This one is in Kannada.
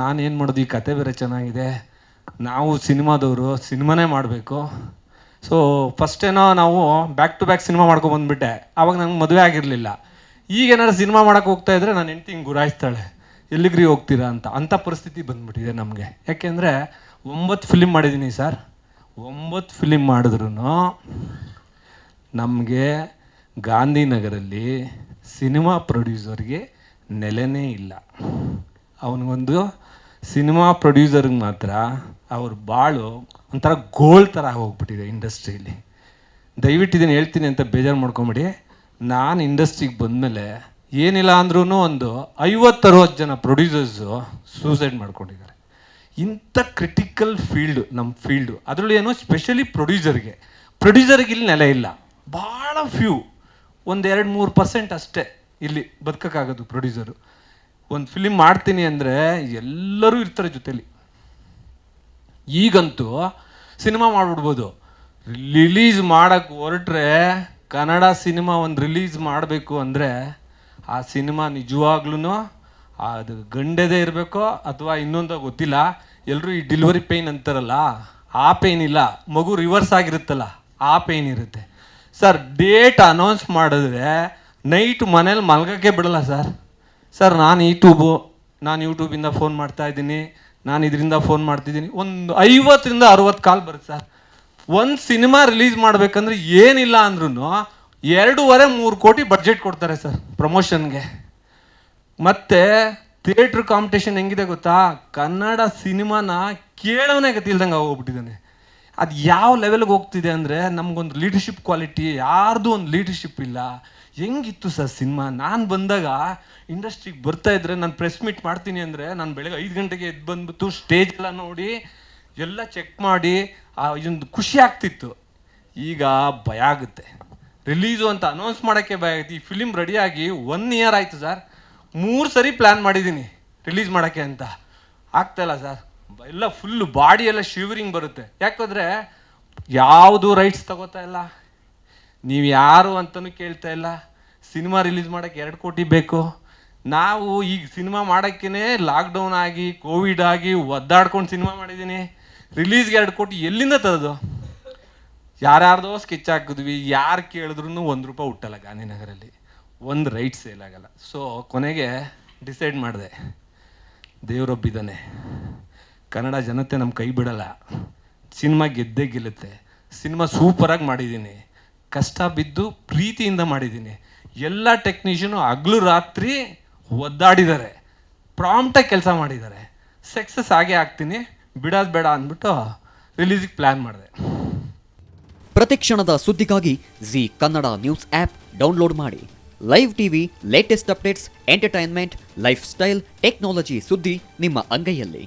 ನಾನು ಏನು ಮಾಡೋದು? ಈ ಕತೆ ಬೇರೆ ಚೆನ್ನಾಗಿದೆ. ನಾವು ಸಿನಿಮಾದವರು, ಸಿನಿಮಾನೇ ಮಾಡಬೇಕು. ಸೊ ಫಸ್ಟ್ ಏನೋ ನಾವು ಬ್ಯಾಕ್ ಟು ಬ್ಯಾಕ್ ಸಿನಿಮಾ ಮಾಡ್ಕೊ ಬಂದ್ಬಿಟ್ಟೆ. ಆವಾಗ ನಂಗೆ ಮದುವೆ ಆಗಿರಲಿಲ್ಲ. ಈಗ ಏನಾದ್ರು ಸಿನಿಮಾ ಮಾಡೋಕೆ ಹೋಗ್ತಾ ಇದ್ರೆ ನಾನು ಹೆಂಡ್ತಿ ಹಿಂಗೆ ಗುರಾಯಿಸ್ತಾಳೆ. ಎಲ್ಲಿಗ್ರಿ ಹೋಗ್ತೀರಾ ಅಂತ. ಅಂಥ ಪರಿಸ್ಥಿತಿ ಬಂದ್ಬಿಟ್ಟಿದೆ ನಮಗೆ. ಯಾಕೆಂದರೆ ಒಂಬತ್ತು ಫಿಲಿಮ್ ಮಾಡಿದ್ದೀನಿ ಸರ್. ಒಂಬತ್ತು ಫಿಲಿಮ್ ಮಾಡಿದ್ರು ನಮಗೆ ಗಾಂಧಿನಗರಲ್ಲಿ ಸಿನಿಮಾ ಪ್ರೊಡ್ಯೂಸರ್ಗೆ ನೆಲೆನೇ ಇಲ್ಲ. ಅವನಿಗೊಂದು ಸಿನಿಮಾ ಪ್ರೊಡ್ಯೂಸರ್ಗೆ ಮಾತ್ರ ಅವ್ರ ಬಾಳು ಒಂಥರ ಗೋಲ್ ಥರ ಹೋಗ್ಬಿಟ್ಟಿದೆ ಇಂಡಸ್ಟ್ರಿಯಲ್ಲಿ ದಯವಿಟ್ಟು ಇದನ್ನು ಹೇಳ್ತೀನಿ ಅಂತ ಬೇಜಾರು ಮಾಡ್ಕೊಂಬಿಡಿ. ನಾನು ಇಂಡಸ್ಟ್ರಿಗೆ ಬಂದಮೇಲೆ ಏನಿಲ್ಲ ಅಂದ್ರೂ ಒಂದು ಐವತ್ತರವತ್ತು ಜನ ಪ್ರೊಡ್ಯೂಸರ್ಸು ಸೂಸೈಡ್ ಮಾಡ್ಕೊಂಡಿದ್ದಾರೆ. ಇಂಥ ಕ್ರಿಟಿಕಲ್ ಫೀಲ್ಡು ನಮ್ಮ ಫೀಲ್ಡು. ಅದರಲ್ಲಿ ಏನು ಸ್ಪೆಷಲಿ ಪ್ರೊಡ್ಯೂಸರ್ಗೆ. ಪ್ರೊಡ್ಯೂಸರ್ಗೆ ಇಲ್ಲಿ ನೆಲೆ ಇಲ್ಲ. ಭಾಳ ಫ್ಯೂ. ಒಂದು ಎರಡು ಮೂರು ಪರ್ಸೆಂಟ್ ಅಷ್ಟೇ ಇಲ್ಲಿ ಬದುಕೋಕ್ಕಾಗೋದು ಪ್ರೊಡ್ಯೂಸರು. ಒಂದು ಫಿಲಿಮ್ ಮಾಡ್ತೀನಿ ಅಂದರೆ ಎಲ್ಲರೂ ಇರ್ತಾರೆ ಜೊತೇಲಿ. ಈಗಂತೂ ಸಿನಿಮಾ ಮಾಡಿಬಿಡ್ಬೋದು. ರಿಲೀಸ್ ಮಾಡೋಕ್ಕೆ ಹೊರಟ್ರೆ ಕನ್ನಡ ಸಿನಿಮಾ ಒಂದು ರಿಲೀಸ್ ಮಾಡಬೇಕು ಅಂದರೆ ಆ ಸಿನಿಮಾ ನಿಜವಾಗ್ಲೂ ಅದು ಗಂಡದೇ ಇರಬೇಕು ಅಥವಾ ಇನ್ನೊಂದು ಗೊತ್ತಿಲ್ಲ. ಎಲ್ಲರೂ ಈ ಡೆಲಿವರಿ ಪೇಯ್ನ್ ಅಂತಾರಲ್ಲ, ಆ ಪೇಯ್ನ್ ಇಲ್ಲ. ಮಗು ರಿವರ್ಸ್ ಆಗಿರುತ್ತಲ್ಲ, ಆ ಪೇಯ್ನ್ ಇರುತ್ತೆ. ಸರ್ ಡೇಟ್ ಅನೌನ್ಸ್ ಮಾಡಿದ್ರೆ ನೈಟ್ ಮನೇಲಿ ಮಲ್ಗೋಕ್ಕೆ ಬಿಡಲ್ಲ ಸರ್. ಸರ್ ನಾನು ಯೂಟ್ಯೂಬು ನಾನು ಯೂಟ್ಯೂಬಿಂದ ಫೋನ್ ಮಾಡ್ತಾ ಇದ್ದೀನಿ. ನಾನು ಇದರಿಂದ ಫೋನ್ ಮಾಡ್ತಿದ್ದೀನಿ. ಒಂದು ಐವತ್ತರಿಂದ ಅರವತ್ತು ಕಾಲ್ ಬರುತ್ತೆ ಸರ್ ಒಂದು ಸಿನಿಮಾ ರಿಲೀಸ್ ಮಾಡಬೇಕಂದ್ರೆ ಏನಿಲ್ಲ ಅಂದ್ರೂ ಎರಡೂವರೆ, ಮೂರು ಕೋಟಿ ಬಡ್ಜೆಟ್ ಕೊಡ್ತಾರೆ ಸರ್ ಪ್ರಮೋಷನ್ಗೆ ಮತ್ತು ಥಿಯೇಟ್ರ್ ಕಾಂಪಿಟೇಷನ್ ಹೆಂಗಿದೆ ಗೊತ್ತಾ? ಕನ್ನಡ ಸಿನಿಮಾನ ಕೇಳೋನೇ ಗತಿಲ್ದಂಗೆ ಹೋಗ್ಬಿಟ್ಟಿದ್ದಾನೆ ಅದು ಯಾವ ಲೆವೆಲ್ಗೆ ಹೋಗ್ತಿದೆ ಅಂದರೆ ನಮಗೊಂದು ಲೀಡರ್ಶಿಪ್ ಕ್ವಾಲಿಟಿ ಯಾರ್ದು ಒಂದು ಲೀಡರ್ಶಿಪ್ ಇಲ್ಲ. ಹೆಂಗಿತ್ತು ಸರ್ ಸಿನಿಮಾ? ನಾನು ಬಂದಾಗ ಇಂಡಸ್ಟ್ರಿಗೆ ಬರ್ತಾ ಇದ್ರೆ ನಾನು ಪ್ರೆಸ್ ಮೀಟ್ ಮಾಡ್ತೀನಿ ಅಂದರೆ ನಾನು ಬೆಳಗ್ಗೆ ಐದು ಗಂಟೆಗೆ ಎದ್ದು ಬಂದ್ಬಿಟ್ಟು ಸ್ಟೇಜ್ ಎಲ್ಲ ನೋಡಿ, ಎಲ್ಲ ಚೆಕ್ ಮಾಡಿ, ಆ, ಇದೊಂದು ಖುಷಿ ಆಗ್ತಿತ್ತು. ಈಗ ಭಯ ಆಗುತ್ತೆ. ರಿಲೀಸು ಅಂತ ಅನೌನ್ಸ್ ಮಾಡೋಕ್ಕೆ ಭಯ ಆಗುತ್ತೆ. ಈ ಫಿಲಿಮ್ ರೆಡಿಯಾಗಿ ಒನ್ ಇಯರ್ ಆಯಿತು ಸರ್. ಮೂರು ಸರಿ ಪ್ಲ್ಯಾನ್ ಮಾಡಿದ್ದೀನಿ ರಿಲೀಸ್ ಮಾಡೋಕ್ಕೆ ಅಂತ. ಆಗ್ತಾಯಿಲ್ಲ ಸರ್. ಎಲ್ಲ ಫುಲ್ಲು ಬಾಡಿ ಎಲ್ಲ ಶಿವರಿಂಗ್ ಬರುತ್ತೆ. ಯಾಕಂದರೆ ಯಾವುದು ರೈಟ್ಸ್ ತಗೋತಾ ಇಲ್ಲ. ನೀವು ಯಾರು ಅಂತಲೂ ಕೇಳ್ತಾ ಇಲ್ಲ. ಸಿನಿಮಾ ರಿಲೀಸ್ ಮಾಡೋಕ್ಕೆ ಎರಡು ಕೋಟಿ ಬೇಕು. ನಾವು ಈಗ ಸಿನಿಮಾ ಮಾಡೋಕ್ಕೇ ಲಾಕ್ಡೌನ್ ಆಗಿ ಕೋವಿಡ್ ಆಗಿ ಒದ್ದಾಡ್ಕೊಂಡು ಸಿನಿಮಾ ಮಾಡಿದ್ದೀನಿ ರಿಲೀಸ್ಗೆ ಎರಡು ಕೋಟಿ ಎಲ್ಲಿಂದ ತರೋದು? ಯಾರ್ಯಾರ್ದೋ ಸ್ಕೆಚ್ ಹಾಕಿದ್ವಿ, ಯಾರು ಕೇಳಿದ್ರು ಒಂದು ರೂಪಾಯಿ ಹುಟ್ಟಲ್ಲ ಗಾಂಧಿನಗರಲ್ಲಿ. ಒಂದು ರೈಟ್ ಸೇಲ್ ಆಗಲ್ಲ. ಸೊ ಕೊನೆಗೆ ಡಿಸೈಡ್ ಮಾಡಿದೆ. ದೇವರೊಬ್ಬಿದ್ದಾನೆ ಕನ್ನಡ ಜನತೆ ನಮ್ಮ ಕೈ ಬಿಡಲ್ಲ. ಸಿನಿಮಾ ಗೆದ್ದೇ ಗೆಲ್ಲುತ್ತೆ. ಸಿನಿಮಾ ಸೂಪರಾಗಿ ಮಾಡಿದ್ದೀನಿ ಕಷ್ಟ ಬಿದ್ದು ಪ್ರೀತಿಯಿಂದ ಮಾಡಿದ್ದೀನಿ ಎಲ್ಲ ಟೆಕ್ನಿಷಿಯನು ಹಗ್ಲು ರಾತ್ರಿ ಒದ್ದಾಡಿದ್ದಾರೆ. ಪ್ರಾಂಪ್ಟಾಗಿ ಕೆಲಸ ಮಾಡಿದ್ದಾರೆ. ಸಕ್ಸಸ್ ಆಗೇ ಆಗ್ತೀನಿ. ಬಿಡೋದು ಬೇಡ ಅಂದ್ಬಿಟ್ಟು ರಿಲೀಸಿಗೆ ಪ್ಲ್ಯಾನ್ ಮಾಡಿದೆ. ಪ್ರತಿಕ್ಷಣದ ಸುದ್ದಿಗಾಗಿ Zee Kannada news app download ಮಾಡಿ. Live TV latest updates entertainment lifestyle technology ಸುದ್ದಿ ನಿಮ್ಮ ಅಂಗೈಯಲ್ಲಿ.